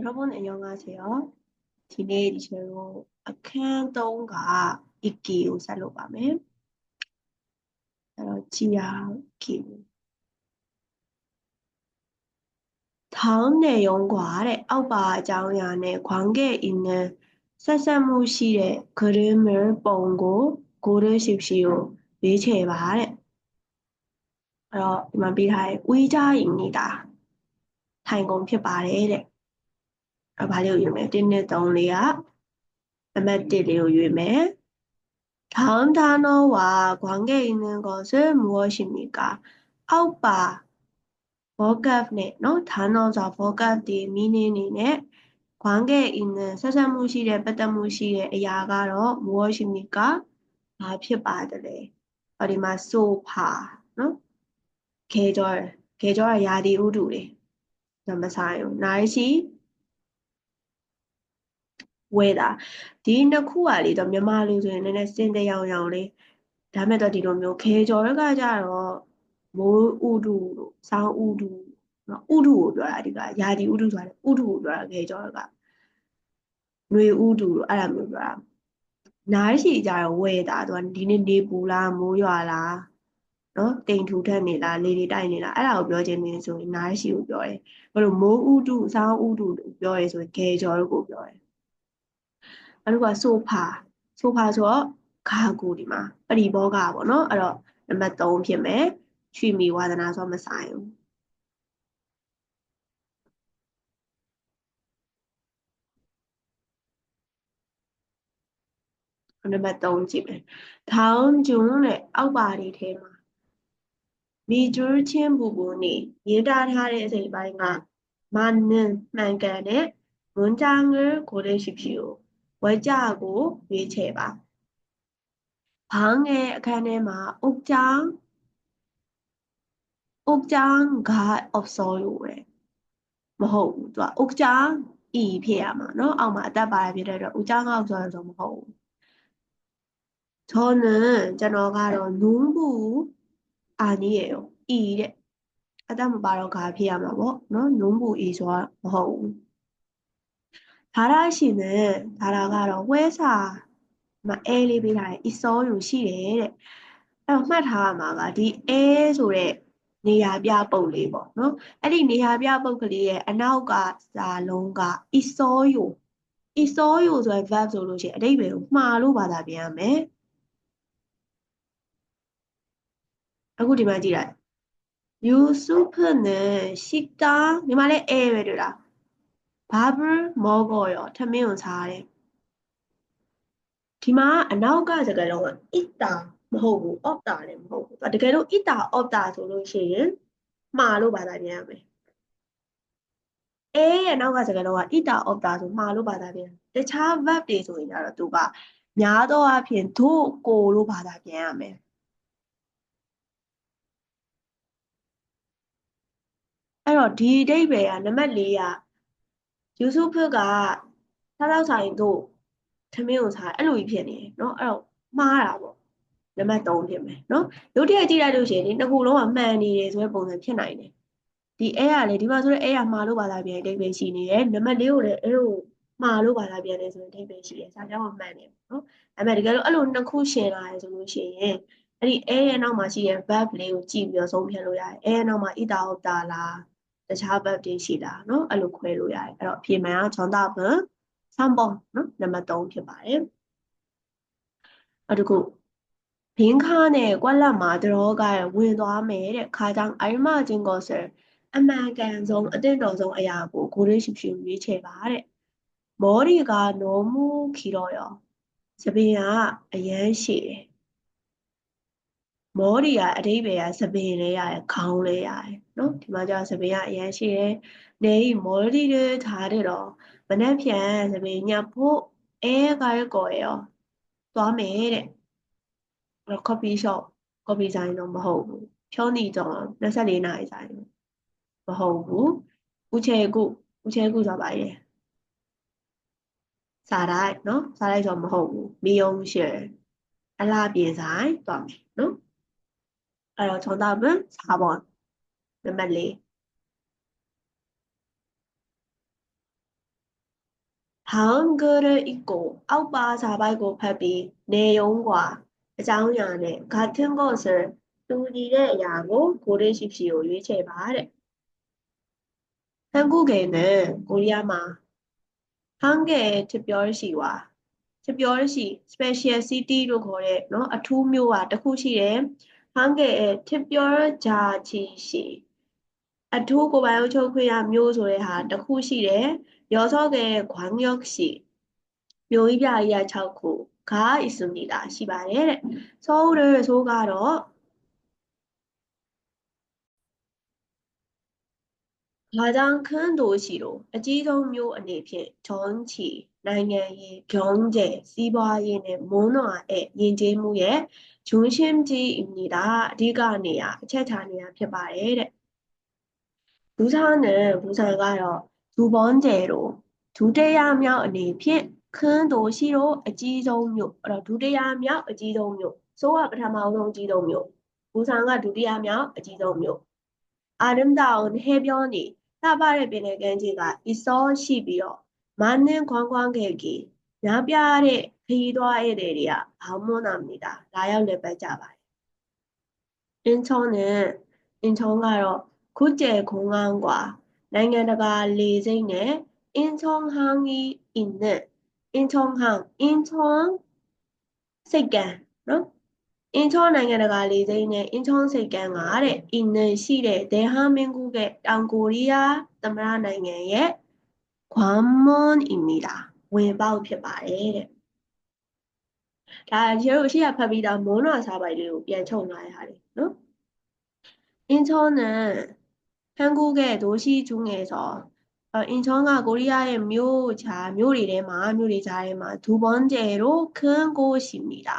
여러분 안녕하세요. Today 제로 accountonga 지야 김. 다음 내용과의 아바 장면의 관계 있는 사사무실의 그림을 보고 고르십시오. 위치에 말해. 어, 이만 비타의 의자입니다. 타인공 피바레 အဲဘာလေးကိုရွေးမယ်1နဲ့3လေးကအမတ်1လေးကိုရွေးမယ်ထောင်းတာနောဝါဂွမ်ကေအင်းငကိုဆွေမောရှိမီကာအောက်ပါဘောကတ်နဲ့နော်ဌာနောဆိုဘောကတ်ဒီမီနီနေနဲ့ဂွမ်ကေအင်းငဆက်ဆက်မှုရှိတဲ့ပတ်သက်မှုရှိတဲ့အရာကတော့မောရှိမီကာဘာဖြစ်ပါတယ်ဟောဒီမှာဆိုဖာနော်ခေတော်ခေတော်ရာဒီဥတုလေမဆိုင်ဘူးနိုင်ရှိ weather ဒီနှစ်ခုကလေတော့မြန်မာလူဆိုရင်လည်းနည်းနည်းစင်တရောင်ရောင်လေးဒါမဲ့တော့ဒီလိုမျိုးခေကျော်ရကကြတော့မိုးဥတုလို့စောင်းဥတုနော်ဥတုကိုပြောတာဒီကယာဒီဥတုဆိုတာလေဥတုကိုပြောတာခေကျော်ရကຫນွေဥတုလို့အဲ့ဒါမျိုးပြောတာနားရှိကြတော့ weather သူကဒီနေ့နေပူလားမိုးရွာလားနော်တိမ်ထူထက်နေလားလေတွေတိုက်နေလားအဲ့ဒါကိုပြောခြင်းနေဆိုရင်နားရှိကိုပြောတယ်ဘယ်လိုမိုးဥတုစောင်းဥတုလို့ပြောရဲဆိုရင်ခေကျော်ကိုပြောတယ် နောက်တစ်ခုက sofa sofa ဆိုတော့ခါကူဒီမှာပရိဘောဂပေါ့နော်အဲ့တော့နံပါတ်3ဖြစ်မယ်ချွေမီဝါဒနာဆိုမဆိုင်ဘူးနံပါတ်3ကြည့်မယ်ထောင်းကျုံနဲ့အောက်ပါတွေထဲမှာမီဂျူးချင်းဘူဘူနေရေးထားထားတဲ့အစိပ်ပိုင်းကမနန်မှန်ကန်တဲ့ဝန်ကြငယ်ကိုလေးရှိဖြစ်ကို ဝဲကြကိုရွေးချယ်ပါ။ဘာငယ်အခန်းထဲမှာအုတ်ကြောင်အုတ်ကြောင်က obsolete ရဲ့မဟုတ်ဘူးသူကအုတ်ကြောင် e ဖြစ်ရမှာเนาะအောက်မှာအသက်ပါတယ်ဖြစ်တဲ့အတွက်အုတ်ကြောင်က obsolete ဆိုမဟုတ်ဘူး저는ကျွန်တော်ကတော့နူးဘူးအာနီးရေရော e တဲ့အသက်မပါတော့ဂါဖြစ်ရမှာပေါ့เนาะ နူးဘူး e ဆိုတာမဟုတ်ဘူးဒါရရှိနဲ့ဒါရကတော့ဝဲစာမအဲလေးပေးထားတယ်အစောယူရှိတယ်တဲ့အဲ့တော့မှတ်ထားရမှာကဒီအဲဆိုတဲ့နေရာပြပုတ်လေးပေါ့နော်အဲ့ဒီနေရာပြပုတ်ကလေးရဲ့အနောက်ကစာလုံးကအစောယူအစောယူဆိုတဲ့ verb ဆိုလို့ရှိရင်အတိတ်ပဲကိုမှားလို့ဘာသာပြန်ရမယ်အခုဒီမှာကြည့်လိုက်ယူစုဖနဲ့ရှိတာဒီမှာလည်းအဲပဲတွေ့လား ဘာဘ်မောကောရောထမင်းကိုစားတယ်ဒီမှာအနောက်ကစကားလုံးကအစ်တာမဟုတ်ဘူးအော့တာလည်းမဟုတ်ဘူးတကယ်လို့အစ်တာအော့တာဆိုလို့ရှိရင်မှားလို့ဘာသာပြန်ရမယ်အဲရဲ့နောက်ကစကားလုံးကအစ်တာအော့တာဆိုမှားလို့ဘာသာပြန်တခြား verb တွေဆိုရင်ကျတော့သူကများသောအားဖြင့်တို့ကိုလို့ဘာသာပြန်ရမယ်အဲ့တော့ဒီအဓိပ္ပာယ်ကနံပါတ်၄က ယူစုဖကစားတော့ဆိုင်တို့ထမင်းကိုစားအဲ့လိုကြီးဖြစ်နေတယ်เนาะအဲ့တော့မှားတာပေါ့နံပါတ်3ဖြစ်မယ်เนาะရုပ်တရက်ကြည့်လိုက်လို့ရှိရင်ဒီနှစ်ခုလုံးကမှန်နေတယ်ဆိုတဲ့ပုံစံဖြစ်နိုင်တယ်ဒီအဲကလေဒီမှာဆိုတော့အဲကမှားလို့ပါလာပြန်အတိတ်ပဲရှိနေတယ်နံပါတ်4ကိုလည်းအဲ့လိုမှားလို့ပါလာပြန်တယ်ဆိုရင်အတိတ်ပဲရှိတယ်စာကြောင်းကမှန်တယ်เนาะအဲ့မဲ့တကယ်လို့အဲ့လိုနှစ်ခုရှင်းလာတယ်ဆိုလို့ရှိရင်အဲ့ဒီအဲရဲ့နောက်မှာရှိတဲ့ verb လေးကိုကြည့်ပြီးတော့ဆုံးဖြတ်လို့ရတယ်အဲရဲ့နောက်မှာဣတာဟုတ်တာလား တခြား verb တွေရှိတာเนาะအဲ့လိုခွဲလို့ရတယ်အဲ့တော့အဖြေမှန်ကဂျွန်တာဘန်3번เนาะနံပါတ်3ဖြစ်ပါတယ်နောက်တစ်ခုဘင်းခါနဲ့ကွက်လက်မှာဒရောကဝင်သွားမယ်တဲ့ခါကြောင့်အိုင်မချင်းကိုဆာအမှန်ကန်ဆုံးအသင့်တော်ဆုံးအရာကိုကိုရရှိဖြစ်ရွေးချယ်ပါတဲ့မော်ရီကနိုမူခီတော့ရောစပင်ကအရန်ရှိတယ် မောဒီကအတိပ္ပယ်ကစပင်လေးရတယ်ခေါင်းလေးရတယ်နော်ဒီမှာကျစပင်ကအရန်ရှိတယ်နေမောဒီတွေထားတယ်တော့မနှက်ဖြန်စပင်ညဖို့အဲကားကောရောသွားမယ်တဲ့ coffee shop coffee ဆိုင်တော့မဟုတ်ဘူးဖြုံးနေတော့24နာရီဆိုင်မဟုတ်ဘူးဦးချေကုဦးချေကုဆိုပါရဲ့စားလိုက်နော်စားလိုက်ဆိုမဟုတ်ဘူးမီယုံရှယ်အလားပြေဆိုင်သွားမယ်နော် အဲ့တော့정답은4번. နံပါတ်4 한글을 읽고 out바 사발고 팝이 내용과 장면의 같은 것을 stud이래야고 고르십시오. 유체발에 한국에는 고리아마 한 개의 특별시와 특별시 special city로 거래 너 아투묘와 တစ်ခုရှိတယ် 한 개에 특별 자치시 아두 고바요 초크야 묘소의 하 후시에 여섯 개의 광역시 묘이비아이야 차쿠가 있습니다. 시바에 서울을 소가로 လာဂျန်ခန်းဒိုရှိတို့အကြီးဆုံးမျိုးအနေဖြင့်ဂျွန်ချီနိုင်ငံရေးဂျုံကျဲစီးပွားရေးနဲ့မွန်းနွာရဲ့ယဉ်ကျေးမှုရဲ့ဂျွန်းရှင်းကြီးအမည်သာအဓိကနေရာအချက်ချနေရာဖြစ်ပါတယ်တဲ့ဘူဆာနဲ့ဘူဆာကတော့ဂျူဘွန်ကျဲတို့ဒုတိယမြောက်အနေဖြင့်ခန်းဒိုရှိတို့အကြီးဆုံးမျိုးအဲ့တော့ဒုတိယမြောက်အကြီးဆုံးမျိုးဆိုကပထမဆုံးအကြီးဆုံးမျိုးဘူဆာကဒုတိယမြောက်အကြီးဆုံးမျိုးအာရမ်ဒေါန်ဟေပြောနီ 사바르 비내겐지가 있어 시비요. 많은 관광객이 나비아의 비도아의 내리아 방문합니다. 라이언을 빼자봐요. 인천은 인천가로 국제공항과 냉해가 리진에 인천항이 있는 인천항 인천 세계로 အင်ချောနိုင်ငံတကာလေဆိပ်နဲ့အင်ချောဆိပ်ကမ်းကတဲ့အင်းနေရှိတဲ့ဒေဟာမင်းကုကတောင်ကိုရီးယားသမ္မတနိုင်ငံရဲ့ခွမ်မွန်အီမီလာဝင်ပေါက်ဖြစ်ပါတယ်တဲ့ဒါရေတို့အရှိရဖတ်ပြီးတော့မွန်းတော်စာပိုင်လေးကိုပြန်ချုပ်လာရတယ်နော်အင်ချောနဲ့ဟန်ကုကဒိုရှိကျူးငယ်ဆိုအင်ချောကကိုရီးယားရဲ့မြို့ချာမြို့တွေထဲမှာမြို့တွေကြားထဲမှာဒူဘွန်ဂျေရိုခန်းကိုရှိမီလာ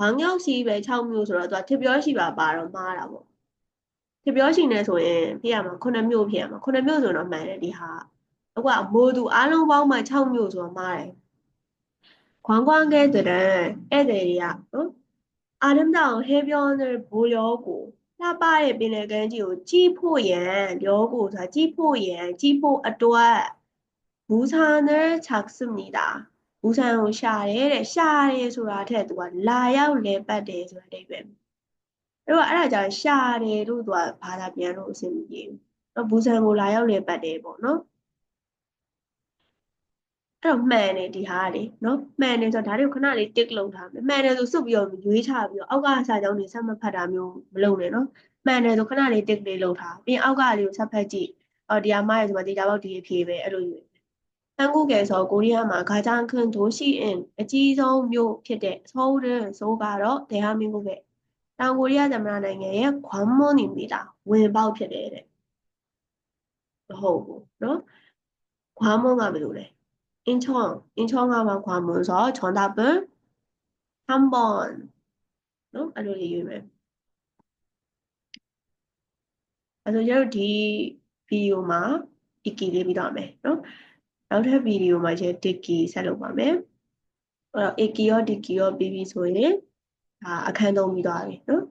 ဝမ်ငေါစီပဲ6မျိုးဆိုတော့သူကထပြောရှိပါပါတော့မှားတာပေါ့ထပြောရှိနေဆိုရင်ဖြစ်ရမှာ9မျိုးဖြစ်ရမှာ9မျိုးဆိုတော့မှန်တယ်ဒီဟာအခုကမိုးသူအားလုံးပေါင်းမှ6မျိုးဆိုတော့မှားတယ်ခွမ်ခွမ်ကဲတဲ့ဧည့်သည်တွေကနော်အာရမ်တောင်ဟေပြောတဲ့ဘူရောကိုလှပတဲ့ပင်လယ်ကမ်းကြီးကိုကြီးဖို့ရန်ရောကိုဆိုတာကြီးဖို့ရန်ကြီးဖို့အတွက်ဘူဆာနဲ့ချက်စမီတာ ဘူဆန်ကိုရှာတယ်တဲ့ရှာတယ်ဆိုတာထက်သူကလာရောက်လဲပတ်တယ်ဆိုတဲ့အဓိပ္ပာယ်အဲ့တော့အဲ့ဒါကြောင့်ရှာတယ်လို့သူကဘာသာပြန်လို့အဆင်မပြေဘူးနော်ဘူဆန်ကိုလာရောက်လဲပတ်တယ်ပေါ့နော်အဲ့တော့မှန်တယ်ဒီဟာလေနော်မှန်တယ်ဆိုတော့ဒါတွေကိုခဏလေး tick လုပ်ထားမယ်မှန်တယ်ဆိုစုပ်ပြီးတော့ရွေးချပြီးတော့အောက်ကစာကြောင်းတွေဆက်မဖတ်တာမျိုးမလုပ်နဲ့နော်မှန်တယ်ဆိုခဏလေး tick လေးလုပ်ထားပြီးရင်အောက်ကလေးကိုဆက်ဖတ်ကြည့်အော်ဒီဟာမှားရဆိုတော့ဒီဒါပေါက်ဒီအဖြေပဲအဲ့လိုယူ 한국에서코리아만가장큰도시인အကြီးဆုံးမြို့ဖြစ်တဲ့서울은소가로대한민국의တောင်ကိုရီးယားသမ္မတနိုင်ငံရဲ့ 관문입니다. ဝင်ပေါက်ဖြစ်တယ်တဲ့မဟုတ်ဘူးเนาะ 관문ကဘယ်လိုလဲ 인천 인천가 만 관문서 정답은 3번เนาะအဲ့လိုလေးရွေးမယ်အဲ့တော့ကျတော့ဒီဗီဒီယိုမှာ iki လေးပြီးတော့မယ်เนาะ နောက်ထပ်ဗီဒီယိုမှာကျ Dicky ဆက်လုပ်ပါမယ်အဲ့တော့ Aki ရော Dicky ရောပြီးပြီဆိုရင်ဒါအခန်းသုံးပြီးသွားပြီနော်